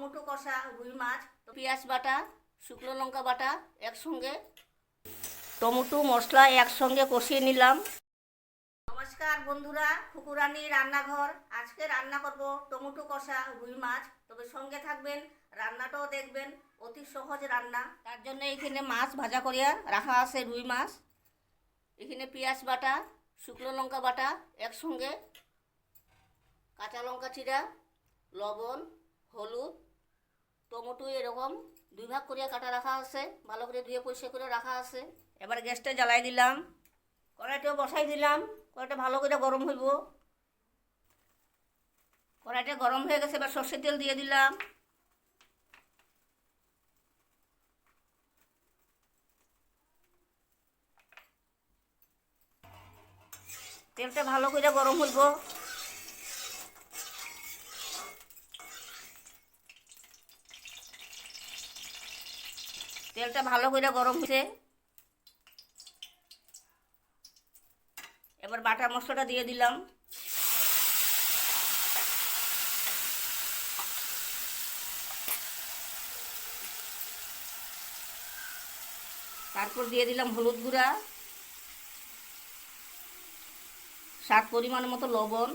Tomato কষা, রুই মাছ, পেঁয়াজ বাটা, শুকনো লঙ্কা বাটা একসঙ্গে। টমেটো, মশলা একসঙ্গে কষিয়ে নিলাম। নমস্কার বন্ধুরা খুকুরানি রান্নাঘর। আজকে রান্না করব টমেটো কষা, রুই মাছ। তবে সঙ্গে থাকবেন, রান্নাটাও দেখবেন, অতি সহজ রান্না। তার জন্য এখানে মাছ ভাজা করিয়া রাখা আছে রুই মাছ। এখানে পেঁয়াজ বাটা, শুকনো লঙ্কা বাটা একসঙ্গে। কাঁচা লঙ্কা চিরা, লবণ, হলুদ টমেটো এরকম দুই ভাগ করিয়া কাটা রাখা আছে, ভালো করে ধুয়ে পরিষ্কার করে রাখা আছে। এবার গ্যাসটা জ্বালাই দিলাম। কড়াইটাও বসাই দিলাম। কড়াইটা ভালো করে গরম হইব। কড়াইটা গরম হয়ে গেছে, এবার সর্ষের তেল দিয়ে দিলাম। তেলটা ভালো করে গরম হইব। তেলটা ভালো করে গরম হয়েছে এবার বাটা মশলাটা দিয়ে দিলাম। তারপর দিয়ে দিলাম হলুদ গুঁড়া, স্বাদ পরিমাণ মতো লবণ।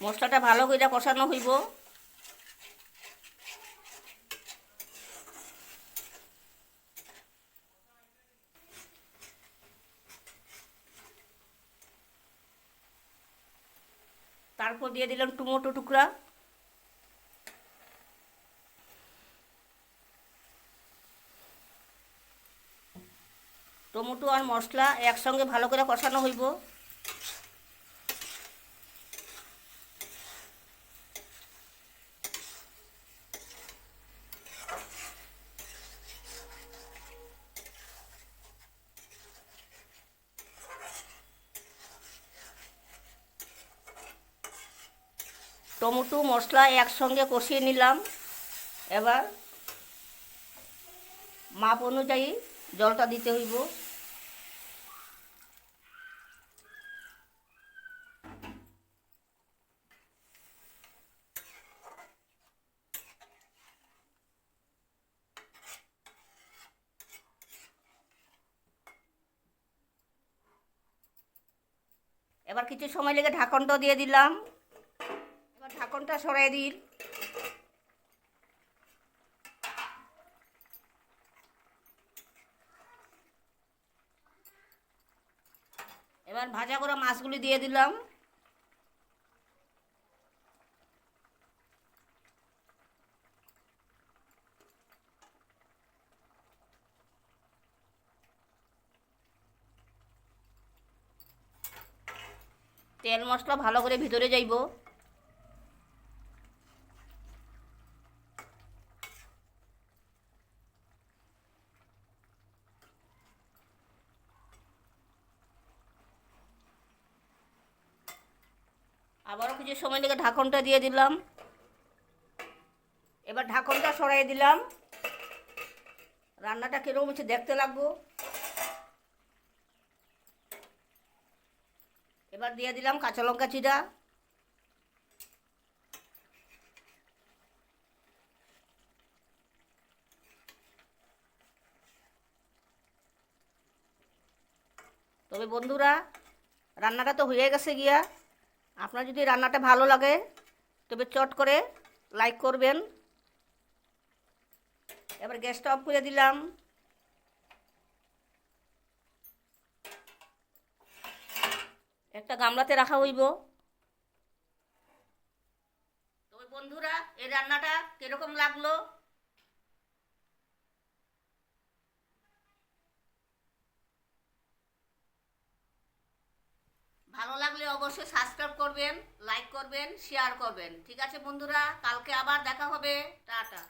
মশলাটা ভালো করে কষানো হইব। তারপর দিয়ে দিলাম টমেটো টুকরা। টমেটো আর মশলা একসঙ্গে ভালো করে কষানো হইব। টমেটো, মশলা একসঙ্গে কষিয়ে নিলাম। এবার মাপ অনুযায়ী জলটা দিতে হইব। এবার কিছু সময় লেগে ঢাকনটা দিয়ে দিলাম। ঢাকনটা সরাই দিন। এবার ভাজা করা মাছগুলি দিয়ে দিলাম। তেল মশলা ভালো করে ভিতরে যাইব। আবারও কিছু সময় লেগে ঢাকনটা দিয়ে দিলাম। এবার ঢাকনটা সরাই দিলাম। রান্নাটা কীরকম হচ্ছে দেখতে লাগবো। এবার দিয়ে দিলাম কাঁচা লঙ্কা চিরা তবে বন্ধুরা, রান্নাটা তো হয়ে গেছে গিয়া। আপনার যদি রান্নাটা ভালো লাগে, তবে চট করে লাইক করবেন। এবার গ্যাসটা অফ করে দিলাম। একটা গামলাতে রাখা হইব। তবে বন্ধুরা, এই রান্নাটা কীরকম লাগল ভালো লাগলে অবশ্যই সাবস্ক্রাইব করবেন লাইক করবেন শেয়ার করবেন। ঠিক আছে বন্ধুরা, কালকে আবার দেখা হবে। টাটা।